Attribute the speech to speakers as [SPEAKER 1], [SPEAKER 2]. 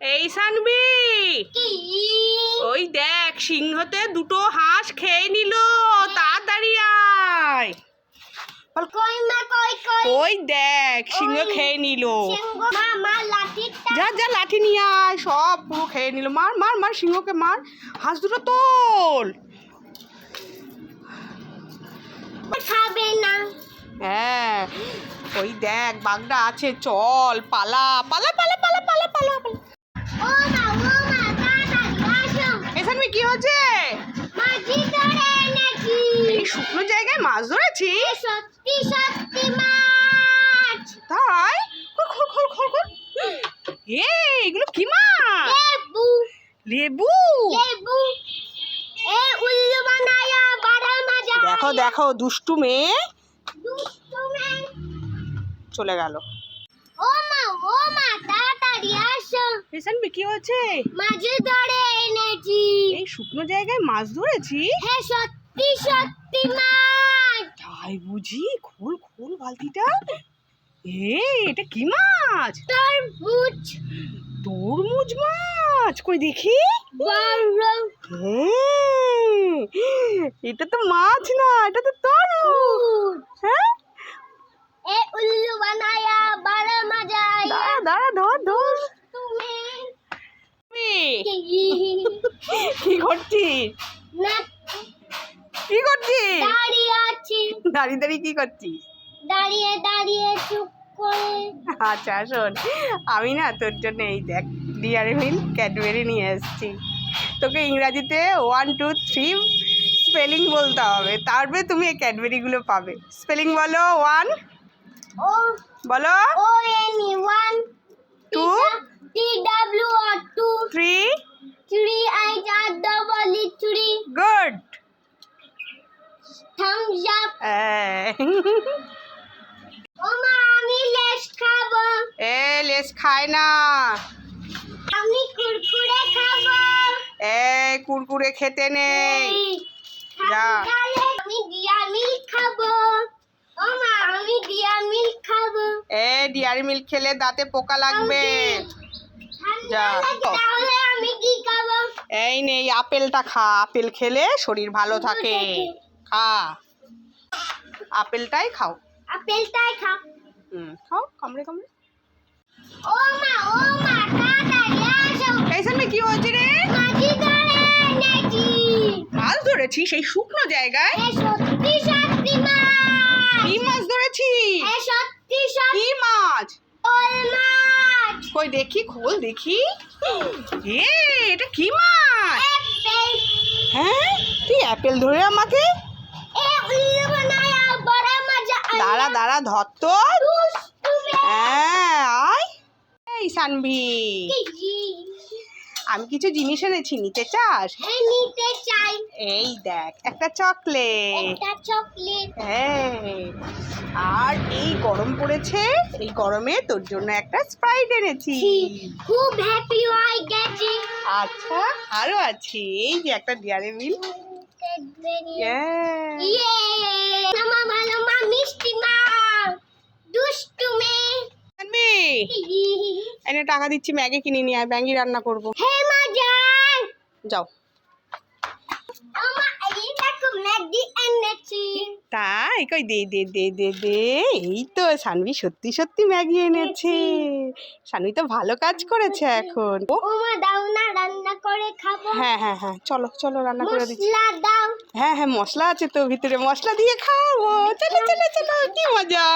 [SPEAKER 1] এই সানবি! ওই দেখ সিংহতে দুটো হাঁস খেয়ে নিল। তাড়াতাড়ি আয়। ওই দেখ সিংহ খেয়ে নিল। যা যা লাঠি নিয়ে আয় সব পুরো খেয়ে নিল। মার মার মার সিংহকে মার। হাঁস দুটো তোল।
[SPEAKER 2] খাবে না।
[SPEAKER 1] হ্যাঁ ওই দেখ বাঘটা আছে চল পালা পালা পালা পালা পালা পালা পালা
[SPEAKER 2] ও মা ও মা তাড়াতাড়ি আসো
[SPEAKER 1] এই সানবি কি হচ্ছে
[SPEAKER 2] মাঝি ধরে এনেছি
[SPEAKER 1] এই শুকনো জায়গায় মাছ ধরেছি।
[SPEAKER 2] সত্যি সত্যি মাছ।
[SPEAKER 1] তাই? খোল খোল খোল খোল খোল। এ এগুলো কি মাছ?
[SPEAKER 2] লেবু।
[SPEAKER 1] লেবু?
[SPEAKER 2] লেবু। এ উল্লু বানায়া বড় মজা
[SPEAKER 1] দেখো দেখো দুষ্টু মেয়ে।
[SPEAKER 2] দুষ্টু মেয়ে।
[SPEAKER 1] চলে গেল।
[SPEAKER 2] ও মা ও মা তাড়াতাড়ি আসো।
[SPEAKER 1] সানবি কি হচ্ছে
[SPEAKER 2] মাঝি ধরে এনেছি।
[SPEAKER 1] এই শুকনো জায়গায় মাছ ধরেছি?
[SPEAKER 2] হ্যাঁ সত্যি সত্যি মাছ
[SPEAKER 1] তাই বুঝি? খোল খোল বালতিটা। এ এটা কি মাছ?
[SPEAKER 2] তরমুজ।
[SPEAKER 1] তরমুজ মাছ? কই দেখি? এটা তো মাছ না এটা তো তরমুজ। হ্যাঁ?
[SPEAKER 2] এ উল্লু বানায়া বড় মজা
[SPEAKER 1] দাঁড়া দাঁড়া ধর ধর।
[SPEAKER 2] তুমি।
[SPEAKER 1] কি করছিস?
[SPEAKER 2] না
[SPEAKER 1] কি করছিস?
[SPEAKER 2] দাঁড়িয়ে আছি।
[SPEAKER 1] দাঁড়িয়ে দাঁড়িয়ে কি করছিস?
[SPEAKER 2] দাঁড়িয়ে দাঁড়িয়ে চুপ করে।
[SPEAKER 1] আচ্ছা শোন। আমি না তোর জন্য এই দেখ ডিয়ারি মিল ক্যাডবেরি নিয়ে এসেছি। তোকে ইংরাজিতে ওয়ান টু থ্রি স্পেলিং বলতে হবে। তারপরে তুমি এই ক্যাডবেরিগুলো পাবে। স্পেলিং বলো ওয়ান
[SPEAKER 2] ও
[SPEAKER 1] বলো।
[SPEAKER 2] O N one
[SPEAKER 1] two
[SPEAKER 2] T W R two
[SPEAKER 1] three
[SPEAKER 2] three I R double E three
[SPEAKER 1] good
[SPEAKER 2] Thums Up ও মা আমি লেস খাব
[SPEAKER 1] এ লেস খায় না।
[SPEAKER 2] আমি কুরকুরে খাব।
[SPEAKER 1] এ কুরকুরে খেতে নেই। যা।
[SPEAKER 2] আমি দিয়া মিল্ক খাব। ও মা আমি দিয়া মিল্ক খাব।
[SPEAKER 1] এ ডিয়ারি মিল্ক খেলে দাঁতে পোকা লাগবে। যা।
[SPEAKER 2] তাহলে আমি কি খাব?
[SPEAKER 1] এই নেই আপেলটা খা। আপেল খেলে শরীর ভালো থাকে। খা। আপেলটাই খাও।
[SPEAKER 2] আপেলটাই খা
[SPEAKER 1] হুম খাও কামড়ে কামড়ে।
[SPEAKER 2] ও মা ও মা তাড়াতাড়ি আসো।
[SPEAKER 1] কি হয়েছে রে?
[SPEAKER 2] এনেছি।
[SPEAKER 1] মাছ ধরেছি সেই শুকনো জায়গায়?
[SPEAKER 2] সত্যি সত্যি মাছ।
[SPEAKER 1] কি মাছ ধরেছি?
[SPEAKER 2] সত্যি সত্যি
[SPEAKER 1] কি মাছ?
[SPEAKER 2] ওল মাছ।
[SPEAKER 1] কই দেখি খোল দেখি। এ এটা কি মাছ? হ্যাঁ তুই অ্যাপেল ধরে আমাকে
[SPEAKER 2] এ উল্লু বানায়া বড় মজা
[SPEAKER 1] দাঁড়া ধর তো হ্যাঁ আয়। এই সানভি। আমি কিছু জিনিস এনেছি নিতে চাস?
[SPEAKER 2] হ্যাঁ নিতে চাই।
[SPEAKER 1] এই দেখ একটা চকলেট।
[SPEAKER 2] একটা চকলেট।
[SPEAKER 1] হ্যাঁ আর এই গরম পড়েছে এই গরমে তোর জন্য একটা স্প্রাইট এনেছি।
[SPEAKER 2] খুব হ্যাপি হয়ে গেছি
[SPEAKER 1] আচ্ছা আরও আছে। এই যে একটা ডিয়ারি মিল।
[SPEAKER 2] ইয়ে মামা ভালো মা মিষ্টি মা দুষ্টু মেয়ে
[SPEAKER 1] এনে টাকা দিচ্ছি ম্যাগি কিনে নিয়ে আয় ম্যাগি রান্না করব। যাও। তাই কই দে দে দে দে দে। এই তো সানভি সত্যি সত্যি ম্যাগি এনেছে। সানভি তো ভালো কাজ করেছে এখন।
[SPEAKER 2] ও মা দাও না রান্না করে খাব।
[SPEAKER 1] হ্যাঁ হ্যাঁ হ্যাঁ চলো চলো রান্না করে দিচ্ছি।
[SPEAKER 2] মশলা দাও।
[SPEAKER 1] হ্যাঁ হ্যাঁ মশলা আছে তো ভিতরে মশলা দিয়ে খাওয়াবো চলো চলো চলো কি মজা।